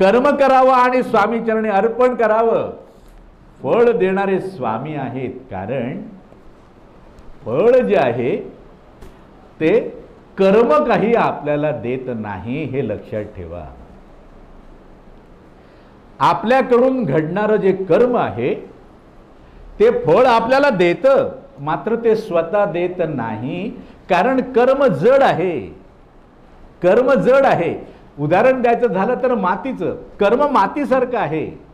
कर्म करावं आणि स्वामी चरणी अर्पण करावं. फळ देणारे स्वामी आहेत कारण फळ जे आहे ते कर्म काही आपल्याला देत नाही हे लक्षात ठेवा. आपल्याकडून घडणारं जे कर्म आहे ते फळ आपल्याला देतं मात्र ते स्वतः देत नाही कारण कर्म जड आहे. कर्म जड आहे. उदाहरण द्यायचं झालं तर मातीचं. कर्म मातीसारखं आहे.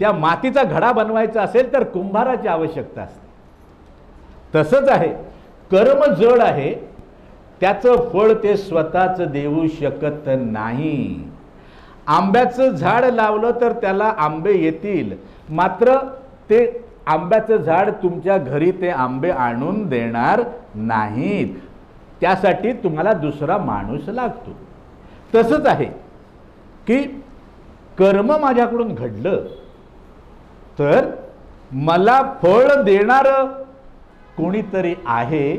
त्या मातीचा घडा बनवायचा असेल तर कुंभाराची आवश्यकता असते. तसंच आहे. कर्म जड आहे. त्याचं फळ ते स्वतःच देऊ शकत नाही. आंब्याचं झाड लावलं तर त्याला आंबे येतील. मात्र ते आंब्याचं झाड तुमच्या घरी ते आंबे आणून देणार नाहीत. त्यासाठी तुम्हाला दुसरा माणूस लागतो. तसंच आहे की कर्म माझ्याकडून घडलं तर मला फळ देणारं कोणीतरी आहे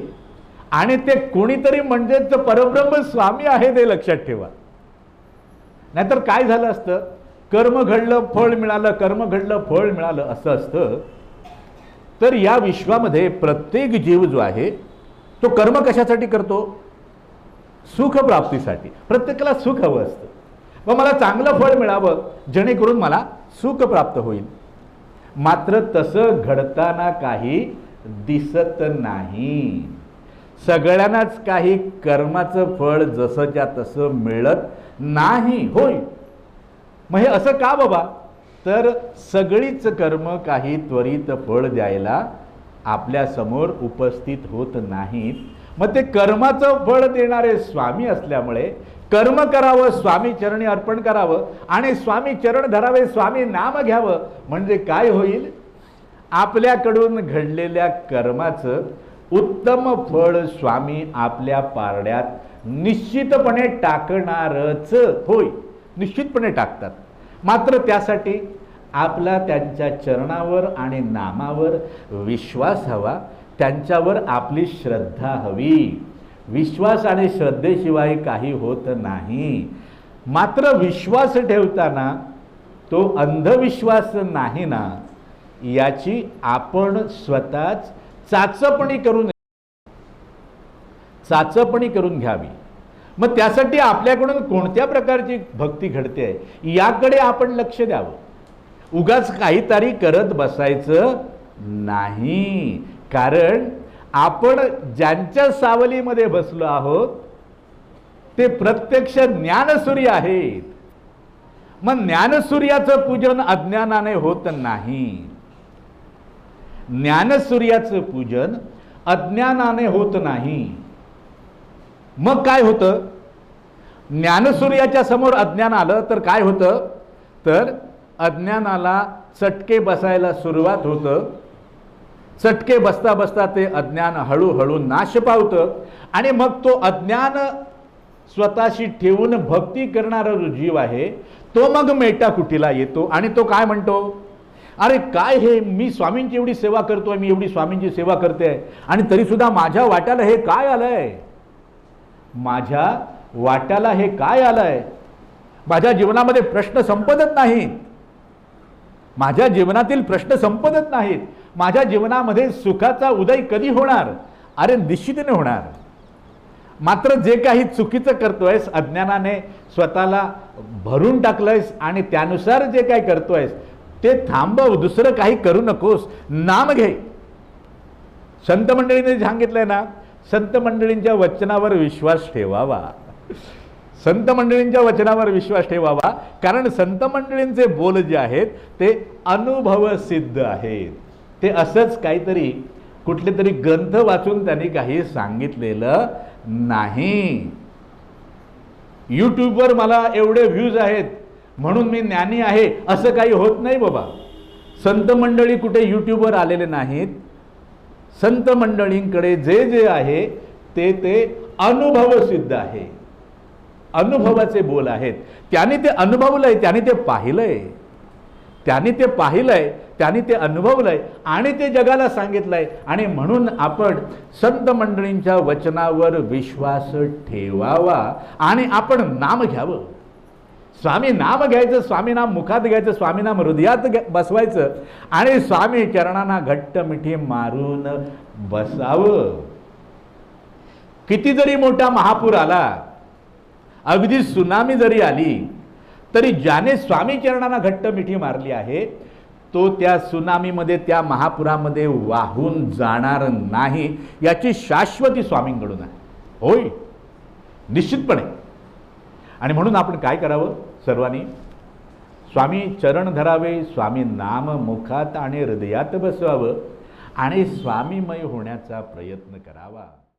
आणि ते कोणीतरी म्हणजे परब्रह्म स्वामी आहे ते लक्षात ठेवा. नाहीतर काय झालं असतं? कर्म घडलं फळ मिळालं कर्म घडलं फळ मिळालं असं असतं. तर या विश्वामध्ये प्रत्येक जीव जो आहे तो कर्म कशासाठी करतो? सुखप्राप्तीसाठी. प्रत्येकाला सुख हवं असतं. व मला चांगलं फळ मिळावं जेणेकरून मला सुख प्राप्त होईल. मात्र तसं घडताना काही दिसत नाही. सगळ्यांनाच काही कर्माचं फळ जसंच्या तसं मिळत नाही. होय. मग हे असं का बाबा? तर सगळीच कर्म काही त्वरित फळ द्यायला आपल्यासमोर उपस्थित होत नाहीत. मग ते कर्माचं फळ देणारे स्वामी असल्यामुळे कर्म करावं स्वामी चरणी अर्पण करावं आणि स्वामी चरण धरावे स्वामी नाम घ्यावं म्हणजे काय होईल? आपल्याकडून घडलेल्या कर्माचं उत्तम फळ स्वामी आपल्या पारड्यात निश्चितपणे टाकणारच होय. निश्चितपणे टाकतात. मात्र त्यासाठी आपला त्यांच्या चरणावर आणि नामावर विश्वास हवा त्यांच्यावर आपली श्रद्धा हवी. विश्वास आणि श्रद्धेशिवाय काही होत नाही. मात्र विश्वास ठेवताना तो अंधविश्वास नाही ना याची आपण स्वतःच चाचपणी करून चाचपणी करून घ्यावी. मग त्यासाठी आपल्याकडून कोणत्या प्रकारची भक्ती घडते? आहे याकडे आपण लक्ष द्यावं. उगाच काहीतरी करत बसायचं नाही. कारण आपण ज्यांच्या सावलीमध्ये बसलो आहोत ते प्रत्यक्ष ज्ञानसूर्य आहेत. मग ज्ञानसूर्याचं पूजन अज्ञानाने होत नाही. ज्ञानसूर्याचं पूजन अज्ञानाने होत नाही. मग काय होतं? ज्ञानसूर्याच्या समोर अज्ञान आलं तर काय होतं? तर अज्ञानाला चटके बसायला सुरुवात होतं. चटके बसता बसता ते अज्ञान हळूहळू नाश पावतं. आणि मग तो अज्ञान स्वतःशी ठेवून भक्ती करणारा जो जीव आहे तो मग मेटाकुटीला येतो? आणि तो काय म्हणतो? अरे काय हे मी स्वामींची एवढी सेवा करतोय मी एवढी स्वामींची सेवा करते आहे आणि तरीसुद्धा माझ्या वाट्याला हे काय आलंय? माझ्या वाट्याला हे काय आलंय? माझ्या जीवनामध्ये प्रश्न संपतच नाहीत. माझ्या जीवनातील प्रश्न संपतच नाहीत. माझ्या जीवनामध्ये सुखाचा उदय कधी होणार? अरे निश्चितीने होणार. मात्र जे काही चुकीचं करतोयस अज्ञानाने स्वतःला भरून टाकलंयस आणि त्यानुसार जे काही करतोयस ते थांबव दुसरं काही करू नकोस. नाम घे. संत मंडळीने सांगितलंय ना संत मंडळींच्या वचनावर विश्वास ठेवावा. संत मंडळींच्या वचनावर विश्वास ठेवावा कारण संत मंडळींचे बोल जे आहेत ते अनुभव सिद्ध आहेत. ते असंच काहीतरी कुठले तरी ग्रंथ वाचून त्यांनी काही सांगितलेलं नाही. यूट्यूबवर मला एवढे व्ह्यूज आहेत म्हणून मी ज्ञानी आहे असं काही होत नाही बाबा. संत मंडळी कुठे यूट्यूबवर आलेले नाहीत. संत मंडळींकडे जे जे आहे ते ते अनुभवसिद्ध आहे. अनुभवाचे बोल आहेत. त्याने ते अनुभवलंय त्याने ते पाहिलंय. त्यांनी ते पाहिलंय त्यांनी ते अनुभवलंय आणि ते जगाला सांगितलंय. आणि म्हणून आपण संत मंडळींच्या वचनावर विश्वास ठेवावा आणि आपण नाम घ्यावं. स्वामी नाम घ्यायचं स्वामी नाम मुखात घ्यायचं स्वामी नाम हृदयात घ्या- बसवायचं आणि स्वामी चरणांना घट्ट मिठी मारून बसावं. किती जरी मोठा महापूर आला अगदी सुनामी जरी आली तरी ज्याने स्वामीचरणांना घट्ट मिठी मारली आहे तो त्या सुनामीमध्ये त्या महापुरामध्ये वाहून जाणार नाही याची शाश्वती स्वामींकडून आहे. होय. निश्चितपणे. आणि म्हणून आपण काय करावं? सर्वांनी स्वामी चरण धरावे स्वामी नाम मुखात आणि हृदयात बसवावं आणि स्वामीमय होण्याचा प्रयत्न करावा.